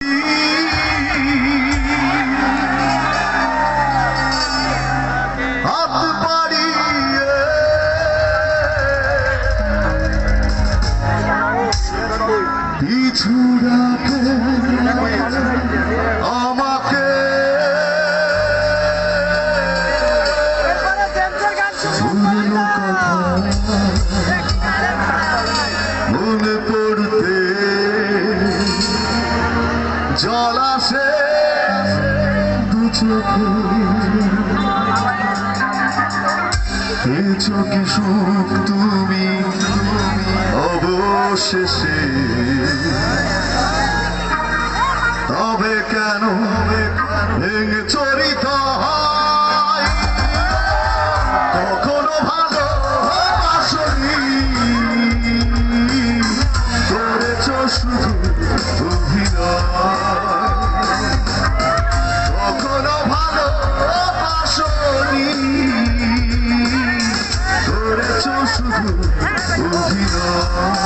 你。চোখে কি সুখ তুমি অবশেষে Have it,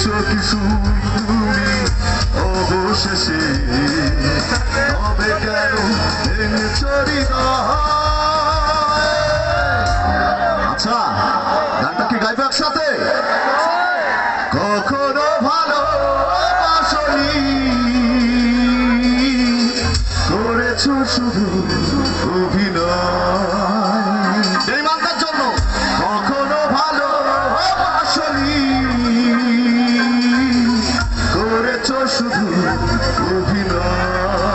পেয়েছ কিছু তুমি অবশেষে তবে কেন আচ্ছা গানটা কি গাইবে একসাথে কখনো ভালো বাসনি করেছ শুধু will be.